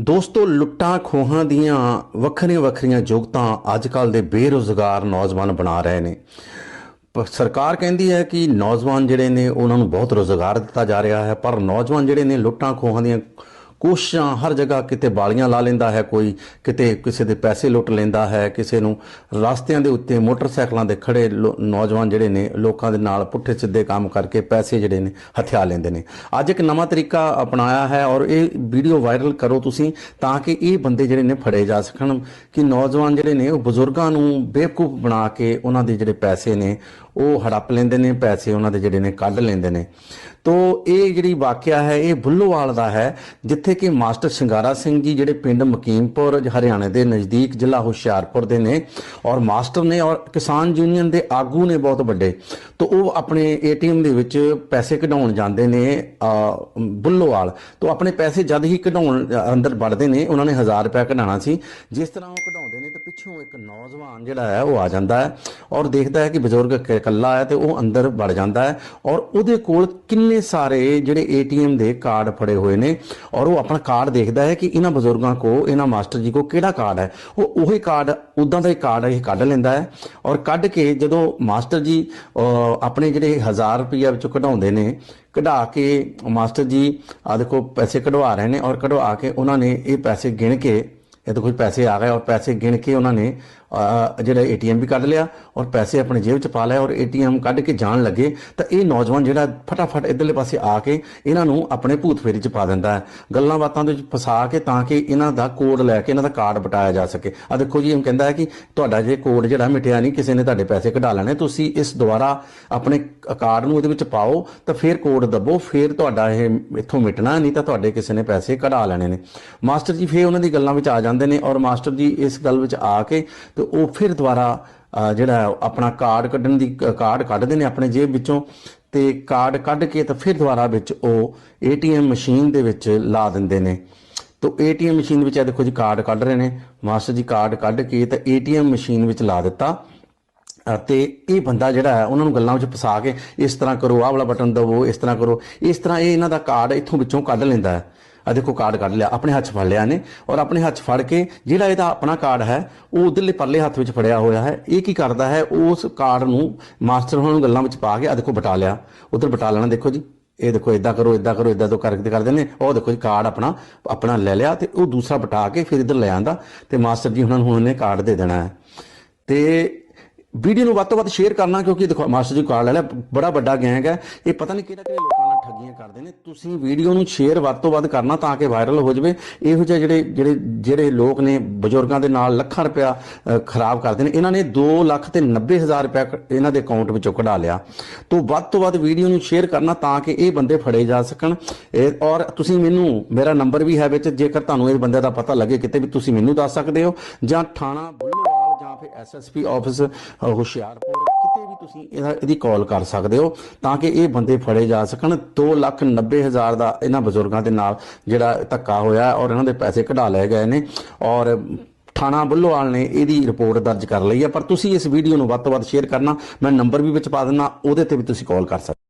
ਦੋਸਤੋ, ਲੁੱਟਾਂ ਖੋਹਾਂ ਦੀਆਂ ਵੱਖਰੀਆਂ ਵੱਖਰੀਆਂ ਯੋਗਤਾਂ ਅੱਜ ਕੱਲ ਦੇ ਬੇਰੁਜ਼ਗਾਰ ਨੌਜਵਾਨ ਬਣਾ ਰਹੇ ਨੇ। ਪ- ਸਰਕਾਰ ਕਹਿੰਦੀ ਹੈ ਕਿ ਨੌਜਵਾਨ ਜਿਹੜੇ ਨੇ, ਉਹਨਾਂ ਨੂੰ ਬਹੁਤ ਰੋਜ਼ਗਾਰ ਦਿੱਤਾ ਜਾ ਰਿਹਾ ਹੈ, ਪਰ ਨੌਜਵਾਨ ਜਿਹੜੇ ਨੇ, ਲੁੱਟਾਂ ਖੋਹਾਂ ਦੀਆਂ ਕੋਸ਼ਿਸ਼ਾਂ ਹਰ ਜਗ੍ਹਾ ਕਿਤੇ ਬਾਲੀਆਂ ਲਾ ਲੈਂਦਾ ਹੈ, ਕੋਈ ਕਿਤੇ ਕਿਸੇ ਦੇ ਪੈਸੇ ਲੁੱਟ ਲੈਂਦਾ ਹੈ, ਕਿਸੇ ਨੂੰ ਰਸਤਿਆਂ ਦੇ ਉੱਤੇ ਮੋਟਰਸਾਈਕਲਾਂ ਦੇ ਖੜੇ ਲੋ- ਨੌਜਵਾਨ ਜਿਹੜੇ ਨੇ, ਲੋਕਾਂ ਦੇ ਨਾਲ ਪੁੱਠੇ ਸਿੱਧੇ ਕੰਮ ਕਰਕੇ ਪੈਸੇ ਜਿਹੜੇ ਨੇ ਹਥਿਆ ਲੈਂਦੇ ਨੇ। ਅੱਜ ਇੱਕ ਨਵਾਂ ਤਰੀਕਾ ਅਪਣਾਇਆ ਹੈ ਔਰ ਇਹ ਵੀਡੀਓ ਵਾਇਰਲ ਕਰੋ ਤੁਸੀਂ ਤਾਂ ਕਿ ਇਹ ਬੰਦੇ ਜਿਹੜੇ ਨੇ ਫੜੇ ਜਾ ਸਕਣ ਕਿ ਨੌਜਵਾਨ ਜਿਹੜੇ ਨੇ, ਉਹ ਬਜ਼ੁਰਗਾਂ ਨੂੰ ਬੇਵਕੂਫ ਬਣਾ ਕੇ ਉਹਨਾਂ ਦੇ ਜਿਹੜੇ ਪੈਸੇ ਨੇ, ਉਹ ਹੜੱਪ ਲੈਂਦੇ ਨੇ, ਪੈਸੇ ਉਹਨਾਂ ਦੇ ਜਿਹੜੇ ਨੇ ਕੱਢ ਲੈਂਦੇ ਨੇ। ਤੋ ਇਹ ਜਿਹੜੀ ਵਾਕਿਆ ਹੈ, ਇਹ ਬੁੱਲੋਵਾਲ ਦਾ ਹੈ, ਜਿੱਥੇ ਕਿ ਮਾਸਟਰ ਸ਼ਿੰਗਾਰਾ ਸਿੰਘ ਜੀ ਜਿਹੜੇ ਪਿੰਡ ਮਕੀਮਪੁਰ ਹਰਿਆਣੇ ਦੇ ਨਜ਼ਦੀਕ ਜ਼ਿਲ੍ਹਾ ਹੁਸ਼ਿਆਰਪੁਰ ਦੇ ਨੇ ਔਰ ਮਾਸਟਰ ਨੇ ਔਰ ਕਿਸਾਨ ਯੂਨੀਅਨ ਦੇ ਆਗੂ ਨੇ ਬਹੁਤ ਵੱਡੇ ਤੋ ਉਹ ਆਪਣੇ ਏਟੀਐਮ ਦੇ ਵਿੱਚ ਪੈਸੇ ਕਢਾਉਣ ਜਾਂਦੇ ਨੇ ਅ, ਬੁੱਲੋਵਾਲ ਤੋਂ ਆਪਣੇ ਪੈਸੇ ਜਦ ਹੀ ਕਢਾਉਣ ਅੰਦਰ ਵੜਦੇ ਨੇ ਉਹਨਾਂ ਨੇ 1000 ਰੁਪਏ ਕਢਾਉਣਾ ਸੀ ਜਿਸ ਤਰ੍ਹਾਂ ਉਹ ਕਢਾਉਂਦੇ ਨੇ ਪਿੱਛੋਂ ਇੱਕ ਨੌਜਵਾਨ ਜਿਹੜਾ ਹੈ, ਉਹ ਆ ਜਾਂਦਾ ਹੈ ਔਰ ਦੇਖਦਾ ਹੈ ਕਿ ਬਜ਼ੁਰਗ ਇਕੱਲਾ ਹੈ ਤੇ ਉਹ ਅੰਦਰ ਵੜ ਜਾਂਦਾ ਹੈ ਔਰ ਉਹਦੇ ਕੋਲ ਕਿੰਨੇ ਸਾਰੇ ਜਿਹੜੇ ਏਟੀਐਮ ਦੇ ਕਾਰਡ ਫੜੇ ਹੋਏ ਨੇ ਔਰ ਉਹ ਆਪਣਾ ਕਾਰਡ ਦੇਖਦਾ ਹੈ ਕਿ ਇਹਨਾਂ ਬਜ਼ੁਰਗਾਂ ਕੋ, ਇਹਨਾਂ ਮਾਸਟਰ ਜੀ ਕੋ ਕਿਹੜਾ ਕਾਰਡ ਹੈ? ਉਹ ਉਹੀ ਕਾਰਡ, ਉਦਾਂ ਦਾ ਹੀ ਕਾਰਡ ਇਹ ਕੱਢ ਲੈਂਦਾ ਹੈ ਔਰ ਕੱਢ ਕੇ ਜਦੋਂ ਮਾਸਟਰ ਜੀ ਆਪਣੇ ਜਿਹੜੇ 1000 ਰੁਪਈਆ ਵਿੱਚੋਂ ਕਢਾਉਂਦੇ ਨੇ, ਕਢਾ ਕੇ ਮਾਸਟਰ ਜੀ ਆ ਦੇਖੋ ਪੈਸੇ ਕਢਵਾ ਰਹੇ ਨੇ ਔਰ ਕਢਵਾ ਕੇ ਉਹਨਾਂ ਨੇ ਇਹ ਪੈਸੇ ਗਿਣ ਕੇ ਇਹ ਤਾਂ ਕੁਝ ਪੈਸੇ ਆ ਗਏ ਔਰ ਪੈਸੇ ਗਿਣ ਕੇ ਉਹਨਾਂ ਨੇ ਜਿਹੜਾ ਏਟੀਐਮ ਵੀ ਕੱਢ ਲਿਆ ਔਰ ਪੈਸੇ ਆਪਣੇ ਜੇਬ 'ਚ ਪਾ ਲਿਆ ਔਰ ਏਟੀਐਮ ਕੱਢ ਕੇ ਜਾਣ ਲੱਗੇ ਤਾਂ ਇਹ ਨੌਜਵਾਨ ਜਿਹੜਾ ਫਟਾਫਟ ਇਧਰਲੇ ਪਾਸੇ ਆ ਕੇ ਇਹਨਾਂ ਨੂੰ ਆਪਣੇ ਭੂਤ ਫੇਰੀ 'ਚ ਪਾ ਦਿੰਦਾ ਹੈ। ਗੱਲਾਂ ਬਾਤਾਂ ਦੇ ਵਿੱਚ ਫਸਾ ਕੇ ਤਾਂ ਕਿ ਇਹਨਾਂ ਦਾ ਕੋਡ ਲੈ ਕੇ ਇਹਨਾਂ ਦਾ ਕਾਰਡ ਬਟਾਇਆ ਜਾ ਸਕੇ। ਆ ਦੇਖੋ ਜੀ, ਇਹ ਕਹਿੰਦਾ ਹੈ ਕਿ ਤੁਹਾਡਾ ਜੇ ਕੋਡ ਜਿਹੜਾ ਮਿਟਿਆ ਨਹੀਂ, ਕਿਸੇ ਨੇ ਤੁਹਾਡੇ ਪੈਸੇ ਕਢਾ ਲੈਣੇ, ਤੁਸੀਂ ਇਸ ਦੁਆਰਾ ਆਪਣੇ ਕਾਰਡ ਨੂੰ ਇਹਦੇ ਵਿੱਚ ਪਾਓ ਤਾਂ ਫਿਰ ਕੋਡ ਦੱਬੋ, ਫਿਰ ਤੁਹਾਡਾ ਇਹ ਇੱਥੋਂ ਮਿਟਣਾ ਨਹੀਂ ਤਾਂ ਤੁਹਾਡੇ ਕਿਸੇ ਨੇ ਪੈਸੇ ਕਢਾ ਲੈਣੇ ਨੇ। ਮਾਸਟਰ ਜੀ, ਫਿਰ ਉਹਨਾਂ ਦੀ ਗੱਲਾਂ ਵਿੱਚ ਆ ਜਾਂਦੇ ਨੇ ਔਰ ਮਾਸਟਰ ਜੀ ਇਸ ਗੱਲ ਵਿੱਚ ਆ ਕੇ ਤੇ ਉਹ ਫਿਰ ਦੁਬਾਰਾ ਜਿਹੜਾ ਆਪਣਾ ਕਾਰਡ ਕੱਢਣ ਦੀ ਕਾਰਡ ਕੱਢਦੇ ਨੇ ਆਪਣੇ ਜੇਬ ਵਿੱਚੋਂ ਤੇ ਕਾਰਡ ਕੱਢ ਕੇ ਤਾਂ ਫਿਰ ਦੁਬਾਰਾ ਵਿੱਚ ਉਹ ਏਟੀਐਮ ਮਸ਼ੀਨ ਦੇ ਵਿੱਚ ਲਾ ਦਿੰਦੇ ਨੇ। ਤੋ ਏਟੀਐਮ ਮਸ਼ੀਨ ਵਿੱਚ ਇਹ ਦੇਖੋ ਜੀ ਕਾਰਡ ਕੱਢ ਰਹੇ ਨੇ। ਮਾਸਟਰ ਜੀ ਕਾਰਡ ਕੱਢ ਕੇ ਤਾਂ ਏਟੀਐਮ ਮਸ਼ੀਨ ਵਿੱਚ ਲਾ ਦਿੱਤਾ। ਅਤੇ ਇਹ ਬੰਦਾ ਜਿਹੜਾ ਹੈ, ਉਹਨਾਂ ਨੂੰ ਗੱਲਾਂ ਵਿੱਚ ਫਸਾ ਕੇ ਇਸ ਤਰ੍ਹਾਂ ਕਰੋ, ਆਹ ਵਾਲਾ ਬਟਨ ਦਬੋ, ਇਸ ਤਰ੍ਹਾਂ ਕਰੋ, ਇਸ ਤਰ੍ਹਾਂ ਇਹ ਇਹਨਾਂ ਦਾ ਕਾਰਡ ਇੱਥੋਂ ਵਿੱਚੋਂ ਕੱਢ ਲੈਂਦਾ ਹੈ। ਆ ਦੇਖੋ, ਕਾਰਡ ਕੱਢ ਲਿਆ, ਆਪਣੇ ਹੱਥ 'ਚ ਫੜ ਲਿਆ ਨੇ ਔਰ ਆਪਣੇ ਹੱਥ 'ਚ ਫੜ ਕੇ ਜਿਹੜਾ ਇਹਦਾ ਆਪਣਾ ਕਾਰਡ ਹੈ, ਉਹ ਉਧਰਲੇ ਪਰਲੇ ਹੱਥ ਵਿੱਚ ਫੜਿਆ ਹੋਇਆ ਹੈ। ਇਹ ਕੀ ਕਰਦਾ ਹੈ, ਉਸ ਕਾਰਡ ਨੂੰ ਮਾਸਟਰ ਉਹਨਾਂ ਨੂੰ ਗੱਲਾਂ ਵਿੱਚ ਪਾ ਕੇ ਆ ਦੇਖੋ ਬਟਾ ਲਿਆ। ਉਧਰ ਬਟਾ ਲੈਣਾ, ਦੇਖੋ ਜੀ, ਇਹ ਦੇਖੋ ਇਦਾਂ ਕਰੋ ਇਦਾਂ ਕਰੋ ਇਦਾਂ ਤੋਂ ਕਰਕੇ ਕਰਦੇ ਨੇ, ਉਹ ਦੇਖੋ ਜੀ, ਕਾਰਡ ਆਪਣਾ ਆਪਣਾ ਲੈ ਲਿਆ ਤੇ ਉਹ ਦੂਸਰਾ ਬਟਾ ਕੇ ਫਿਰ ਇਧਰ ਲੈ ਆਂਦਾ ਤੇ ਮਾਸਟਰ ਜੀ ਉਹਨਾਂ ਨੂੰ ਹੁਣ ਉਹਨੇ ਕਾਰਡ ਦੇ ਦੇਣਾ ਹੈ। ਤੇ ਵੀਡੀਓ ਨੂੰ ਵੱਧ ਤੋਂ ਵੱਧ ਸ਼ੇਅਰ ਕਰਨਾ, ਕਿਉਂਕਿ ਦੇਖੋ, ਮਾਸਟਰ ਜੀ ਕਾਰਡ ਲੈ ਲਿਆ, ਬੜਾ ਵੱਡਾ ਗੈਂਗ ਹੈ। ਇਹ ਪਤਾ ਨਹੀਂ ਕਿਹੜਾ ਕਿਹੜੇ ਲੋਕਾਂ ਨਾਲ ਠੱਗੀਆਂ ਕਰਦੇ ਨੇ। ਤੁਸੀਂ ਵੀਡੀਓ ਨੂੰ ਸ਼ੇਅਰ ਵੱਧ ਤੋਂ ਵੱਧ ਕਰਨਾ ਤਾਂ ਕਿ ਵਾਇਰਲ ਹੋ ਜਾਵੇ। ਇਹੋ ਜਿਹੇ ਜਿਹੜੇ ਜਿਹੜੇ ਜਿਹੜੇ ਲੋਕ ਨੇ, ਬਜ਼ੁਰਗਾਂ ਦੇ ਨਾਲ ਲੱਖਾਂ ਰੁਪਇਆ ਖਰਾਬ ਕਰਦੇ ਨੇ। ਇਹਨਾਂ ਨੇ 2 ਲੱਖ ਤੇ 90 ਹਜ਼ਾਰ ਰੁਪਇਆ ਕ- ਇਹਨਾਂ ਦੇ ਅਕਾਊਂਟ ਵਿੱਚੋਂ ਕਢਾ ਲਿਆ। ਤੋਂ ਵੱਧ ਤੋਂ ਵੱਧ ਵੀਡੀਓ ਨੂੰ ਸ਼ੇਅਰ ਕਰਨਾ ਤਾਂ ਕਿ ਇਹ ਬੰਦੇ ਫੜੇ ਜਾ ਸਕਣ। ਇਹ- ਔਰ ਤੁਸੀਂ ਮੈਨੂੰ, ਮੇਰਾ ਨੰਬਰ ਵੀ ਹੈ ਵਿੱਚ। ਜੇਕਰ ਤੁਹਾਨੂੰ ਇਹ ਬੰਦੇ ਦਾ ਪਤਾ ਲੱਗੇ ਕਿਤੇ ਵੀ ਤੁਸੀਂ ਮੈਨੂੰ ਦੱਸ ਸਕਦੇ ਹੋ। ਜਾਂ ਥਾਣਾ ਬੁੱਲੋਵਾਲ ਫਿਰ ਐਸਐਸਪੀ ਆਫਿਸ ਹੁਸ਼ਿਆਰਪੁਰ, ਕਿਤੇ ਵੀ ਤੁਸੀਂ ਇਹਦਾ ਇਹਦੀ ਕਾਲ ਕਰ ਸਕਦੇ ਹੋ ਤਾਂ ਕਿ ਇਹ ਬੰਦੇ ਫੜੇ ਜਾ ਸਕਣ। 2 ਲੱਖ 90 ਹਜ਼ਾਰ ਦਾ ਇਹਨਾਂ ਬਜ਼ੁਰਗਾਂ ਦੇ ਨਾਲ ਜਿਹੜਾ ਧੱਕਾ ਹੋਇਆ ਔਰ ਇਹਨਾਂ ਦੇ ਪੈਸੇ ਕਢਾ ਲਏ ਗਏ ਨੇ ਔਰ ਥਾਣਾ ਬੁੱਲੋਵਾਲ ਨੇ ਇਹਦੀ ਰਿਪੋਰਟ ਦਰਜ ਕਰ ਲਈ ਹੈ। ਪਰ ਤੁਸੀਂ ਇਸ ਵੀਡੀਓ ਨੂੰ ਵੱਧ ਤੋਂ ਵੱਧ ਸ਼ੇਅਰ ਕਰਨਾ, ਮੈਂ ਨੰਬਰ ਵੀ ਵਿੱਚ ਪਾ ਦਿੰਦਾ, ਉਹਦੇ ਤੇ ਵੀ ਤੁਸੀਂ ਕਾਲ ਕਰ ਸਕਦੇ